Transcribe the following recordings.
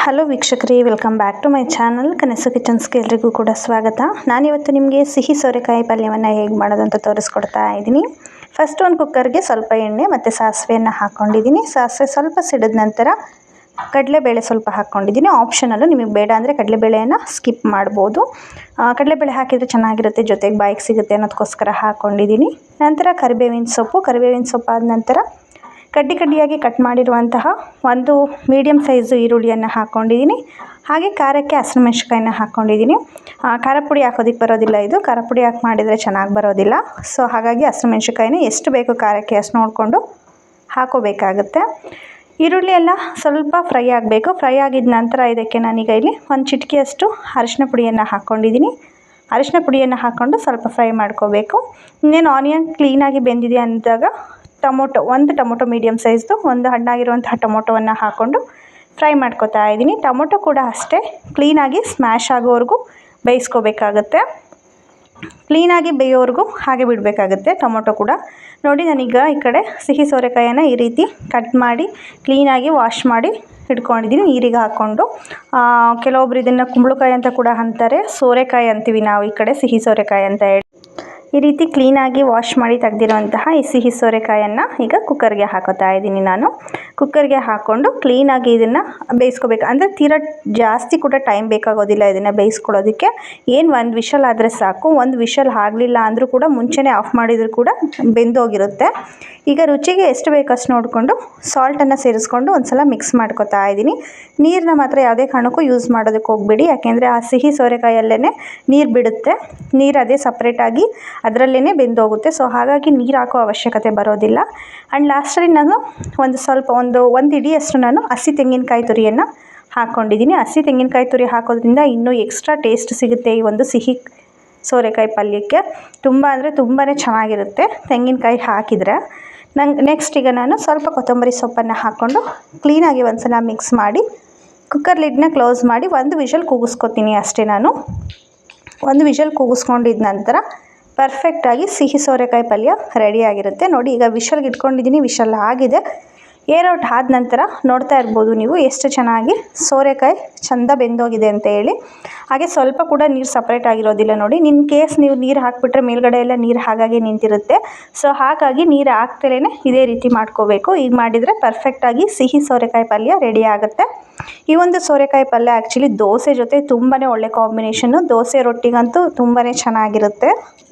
Hello ವೀಕ್ಷಕರೇ, welcome back to my channel. ಕನಸು ಕಿಚನ್ಸ್ಗೆ ಎಲ್ರಿಗೂ ಕೂಡ ಸ್ವಾಗತ. ನಾನಿವತ್ತು ನಿಮಗೆ ಸಿಹಿ ಸೋರೆಕಾಯಿ ಪಲ್ಯವನ್ನು ಹೇಗೆ ಮಾಡೋದು ಅಂತ ತೋರಿಸ್ಕೊಡ್ತಾ ಇದ್ದೀನಿ. ಫಸ್ಟ್ ಒಂದು ಕುಕ್ಕರ್ಗೆ ಸ್ವಲ್ಪ ಎಣ್ಣೆ ಮತ್ತು ಸಾಸಿವೆಯನ್ನು ಹಾಕ್ಕೊಂಡಿದ್ದೀನಿ ಸಾಸಿವೆ ಸ್ವಲ್ಪ ಸಿಡಿದ ನಂತರ ಕಡಲೆಬೇಳೆ ಸ್ವಲ್ಪ ಹಾಕ್ಕೊಂಡಿದ್ದೀನಿ ಆಪ್ಷನಲ್ಲು ನಿಮಗೆ ಬೇಡ ಅಂದರೆ ಕಡಲೆಬೇಳೆಯನ್ನು ಸ್ಕಿಪ್ ಮಾಡ್ಬೋದು. ಕಡಲೆಬೇಳೆ ಹಾಕಿದರೆ ಚೆನ್ನಾಗಿರುತ್ತೆ, ಜೊತೆಗೆ ಬಾಯಿಗೆ ಸಿಗುತ್ತೆ ಅನ್ನೋದಕ್ಕೋಸ್ಕರ ಹಾಕ್ಕೊಂಡಿದ್ದೀನಿ ನಂತರ ಕರಿಬೇವಿನ ಸೊಪ್ಪು. ಕರಿಬೇವಿನ ಸೊಪ್ಪು ಆದ ನಂತರ ಕಡ್ಡಿ ಕಡ್ಡಿಯಾಗಿ ಕಟ್ ಮಾಡಿರುವಂತಹ ಒಂದು ಮೀಡಿಯಮ್ ಸೈಜು ಈರುಳ್ಳಿಯನ್ನು ಹಾಕ್ಕೊಂಡಿದ್ದೀನಿ ಹಾಗೆ ಖಾರಕ್ಕೆ ಹಸಿಮೆಣ್ಸಿಕಾಯಿನ ಹಾಕ್ಕೊಂಡಿದ್ದೀನಿ ಖಾರ ಪುಡಿ ಹಾಕೋದಕ್ಕೆ ಬರೋದಿಲ್ಲ ಇದು. ಖಾರ ಪುಡಿ ಹಾಕಿ ಮಾಡಿದರೆ ಚೆನ್ನಾಗಿ ಬರೋದಿಲ್ಲ. ಸೊ ಹಾಗಾಗಿ ಹಸಿಮೆಣ್ಸಿಕಾಯಿನ ಎಷ್ಟು ಬೇಕು ಖಾರಕ್ಕೆ ಅಷ್ಟು ನೋಡಿಕೊಂಡು ಹಾಕೋಬೇಕಾಗುತ್ತೆ. ಈರುಳ್ಳಿ ಎಲ್ಲ ಸ್ವಲ್ಪ ಫ್ರೈ ಆಗಬೇಕು. ಫ್ರೈ ಆಗಿದ ನಂತರ ಇದಕ್ಕೆ ನಾನೀಗ ಇಲ್ಲಿ ಒಂದು ಚಿಟಕಿಯಷ್ಟು ಅರಿಶಿನ ಪುಡಿಯನ್ನು ಹಾಕ್ಕೊಂಡಿದ್ದೀನಿ ಅರಿಶಿನ ಪುಡಿಯನ್ನು ಹಾಕ್ಕೊಂಡು ಸ್ವಲ್ಪ ಫ್ರೈ ಮಾಡ್ಕೋಬೇಕು. ಇನ್ನೇನು ಆನಿಯನ್ ಕ್ಲೀನಾಗಿ ಬೆಂದಿದೆ ಅಂದಾಗ ಟೊಮೊಟೊ, ಒಂದು ಟೊಮೊಟೊ ಮೀಡಿಯಮ್ ಸೈಜ್ದು ಒಂದು ಹಣ್ಣಾಗಿರುವಂತಹ ಟೊಮೊಟೊವನ್ನು ಹಾಕ್ಕೊಂಡು ಫ್ರೈ ಮಾಡ್ಕೊತಾ ಇದ್ದೀನಿ. ಟೊಮೊಟೊ ಕೂಡ ಅಷ್ಟೇ ಕ್ಲೀನಾಗಿ ಸ್ಮ್ಯಾಶ್ ಆಗೋವರೆಗೂ ಬೇಯಿಸ್ಕೋಬೇಕಾಗತ್ತೆ. ಕ್ಲೀನಾಗಿ ಬೇಯೋವರೆಗೂ ಹಾಗೆ ಬಿಡಬೇಕಾಗುತ್ತೆ ಟೊಮೊಟೊ ಕೂಡ. ನೋಡಿ, ನಾನೀಗ ಈ ಕಡೆ ಸಿಹಿ ಸೋರೆಕಾಯನ್ನು ಈ ರೀತಿ ಕಟ್ ಮಾಡಿ ಕ್ಲೀನಾಗಿ ವಾಶ್ ಮಾಡಿ ಇಟ್ಕೊಂಡಿದ್ದೀನಿ, ನೀರಿಗೆ ಹಾಕ್ಕೊಂಡು. ಕೆಲವೊಬ್ರು ಇದನ್ನು ಕುಂಬಳಕಾಯಿ ಅಂತ ಕೂಡ ಅಂತಾರೆ. ಸೋರೆಕಾಯಿ ಅಂತೀವಿ ನಾವು ಈ ಕಡೆ ಸಿಹಿ ಸೋರೆಕಾಯಿ ಅಂತ ಹೇಳಿ. ಈ ರೀತಿ ಕ್ಲೀನಾಗಿ ವಾಶ್ ಮಾಡಿ ತೆಗೆದಿರುವಂತಹ ಈ ಸಿಹಿ ಸೋರೆಕಾಯನ್ನು ಈಗ ಕುಕ್ಕರ್ಗೆ ಹಾಕೋತಾ ಇದ್ದೀನಿ ನಾನು. ಕುಕ್ಕರ್ಗೆ ಹಾಕ್ಕೊಂಡು ಕ್ಲೀನಾಗಿ ಇದನ್ನು ಬೇಯಿಸ್ಕೋಬೇಕು. ಅಂದರೆ ತೀರಾ ಜಾಸ್ತಿ ಕೂಡ ಟೈಮ್ ಬೇಕಾಗೋದಿಲ್ಲ ಇದನ್ನು ಬೇಯಿಸ್ಕೊಳ್ಳೋದಕ್ಕೆ ಏನು ಒಂದು ವಿಷಲ್ ಆದರೆ ಸಾಕು. ಒಂದು ವಿಷಲ್ ಆಗಲಿಲ್ಲ ಅಂದರೂ ಕೂಡ ಮುಂಚೆನೇ ಆಫ್ ಮಾಡಿದರೂ ಕೂಡ ಬೆಂದೋಗಿರುತ್ತೆ. ಈಗ ರುಚಿಗೆ ಎಷ್ಟು ಬೇಕು ಅಷ್ಟು ನೋಡಿಕೊಂಡು ಸಾಲ್ಟನ್ನು ಸೇರಿಸ್ಕೊಂಡು ಒಂದು ಸಲ ಮಿಕ್ಸ್ ಮಾಡ್ಕೊತಾ ಇದ್ದೀನಿ. ನೀರನ್ನ ಮಾತ್ರ ಯಾವುದೇ ಕಾರಣಕ್ಕೂ ಯೂಸ್ ಮಾಡೋದಕ್ಕೆ ಹೋಗಬೇಡಿ. ಯಾಕೆಂದರೆ ಆ ಸಿಹಿ ಸೋರೆಕಾಯಲ್ಲೇ ನೀರು ಬಿಡುತ್ತೆ. ನೀರು ಅದೇ ಸಪ್ರೇಟಾಗಿ ಅದರಲ್ಲೇ ಬೆಂದೋಗುತ್ತೆ. ಸೊ ಹಾಗಾಗಿ ನೀರು ಹಾಕೋ ಅವಶ್ಯಕತೆ ಬರೋದಿಲ್ಲ. ಆ್ಯಂಡ್ ಲಾಸ್ಟಲ್ಲಿ ನಾನು ಒಂದು ಸ್ವಲ್ಪ ಒಂದು ಒಂದು ಇಡಿಯಷ್ಟು ನಾನು ಹಸಿ ತೆಂಗಿನಕಾಯಿ ತುರಿಯನ್ನು ಹಾಕ್ಕೊಂಡಿದ್ದೀನಿ ಹಸಿ ತೆಂಗಿನಕಾಯಿ ತುರಿ ಹಾಕೋದ್ರಿಂದ ಇನ್ನೂ ಎಕ್ಸ್ಟ್ರಾ ಟೇಸ್ಟ್ ಸಿಗುತ್ತೆ ಈ ಒಂದು ಸಿಹಿ ಸೋರೆಕಾಯಿ ಪಲ್ಯಕ್ಕೆ. ತುಂಬ ಅಂದರೆ ತುಂಬಾ ಚೆನ್ನಾಗಿರುತ್ತೆ ತೆಂಗಿನಕಾಯಿ ಹಾಕಿದರೆ. ನಂಗೆ ನೆಕ್ಸ್ಟ್ ಈಗ ನಾನು ಸ್ವಲ್ಪ ಕೊತ್ತಂಬರಿ ಸೊಪ್ಪನ್ನು ಹಾಕ್ಕೊಂಡು ಕ್ಲೀನಾಗಿ ಒಂದು ಸಲ ಮಿಕ್ಸ್ ಮಾಡಿ ಕುಕ್ಕರ್ ಲಿಡ್ನ ಕ್ಲೋಸ್ ಮಾಡಿ ಒಂದು ವಿಷಲ್ ಕೂಗಿಸ್ಕೊತೀನಿ ಅಷ್ಟೇ ನಾನು. ಒಂದು ವಿಷಲ್ ಕೂಗಿಸ್ಕೊಂಡಿದ ನಂತರ ಪರ್ಫೆಕ್ಟಾಗಿ ಸಿಹಿ ಸೋರೆಕಾಯಿ ಪಲ್ಯ ರೆಡಿಯಾಗಿರುತ್ತೆ ನೋಡಿ ಈಗ ವಿಷಲ್ಗೆ ಇಟ್ಕೊಂಡಿದ್ದೀನಿ ವಿಷಲ್ ಆಗಿದೆ. ಏರ್ ಔಟ್ ಆದ ನಂತರ ನೋಡ್ತಾ ಇರ್ಬೋದು ನೀವು ಎಷ್ಟು ಚೆನ್ನಾಗಿ ಸೋರೆಕಾಯಿ ಚಂದ ಬೆಂದೋಗಿದೆ ಅಂತ ಹೇಳಿ. ಹಾಗೆ ಸ್ವಲ್ಪ ಕೂಡ ನೀರು ಸಪ್ರೇಟ್ ಆಗಿರೋದಿಲ್ಲ ನೋಡಿ. ನಿನ್ನ ಕೇಸ್ ನೀವು ನೀರು ಹಾಕಿಬಿಟ್ರೆ ಮೇಲ್ಗಡೆ ಎಲ್ಲ ನೀರು ಹಾಗಾಗಿ ನಿಂತಿರುತ್ತೆ. ಸೊ ಹಾಗಾಗಿ ನೀರು ಹಾಕ್ತಲೇ ಇದೇ ರೀತಿ ಮಾಡ್ಕೋಬೇಕು. ಈಗ ಮಾಡಿದರೆ ಪರ್ಫೆಕ್ಟಾಗಿ ಸಿಹಿ ಸೋರೆಕಾಯಿ ಪಲ್ಯ ರೆಡಿ ಆಗುತ್ತೆ. ಈ ಒಂದು ಸೋರೆಕಾಯಿ ಪಲ್ಯ ಆ್ಯಕ್ಚುಲಿ ದೋಸೆ ಜೊತೆ ತುಂಬಾ ಒಳ್ಳೆ ಕಾಂಬಿನೇಷನ್ನು ದೋಸೆ ರೊಟ್ಟಿಗಂತೂ ತುಂಬಾ ಚೆನ್ನಾಗಿರುತ್ತೆ.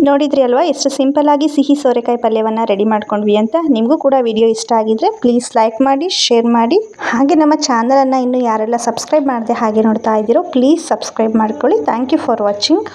ನೋಡಿದ್ರಿ ಅಲ್ವಾ? ಎಷ್ಟು ಸಿಂಪಲ್ಲಾಗಿ ಸಿಹಿ ಸೋರೆಕಾಯಿ ಪಲ್ಯವನ್ನು ರೆಡಿ ಮಾಡ್ಕೊಂಡ್ವಿ ಅಂತ. ನಿಮಗೂ ಕೂಡ ವಿಡಿಯೋ ಇಷ್ಟ ಆಗಿದ್ರೆ ಪ್ಲೀಸ್ ಲೈಕ್ ಮಾಡಿ ಶೇರ್ ಮಾಡಿ. ಹಾಗೆ ನಮ್ಮ ಚಾನಲನ್ನು ಇನ್ನೂ ಯಾರೆಲ್ಲ ಸಬ್ಸ್ಕ್ರೈಬ್ ಮಾಡದೆ ಹಾಗೆ ನೋಡ್ತಾ ಇದ್ದೀರೋ ಪ್ಲೀಸ್ ಸಬ್ಸ್ಕ್ರೈಬ್ ಮಾಡ್ಕೊಳ್ಳಿ. Thank you for watching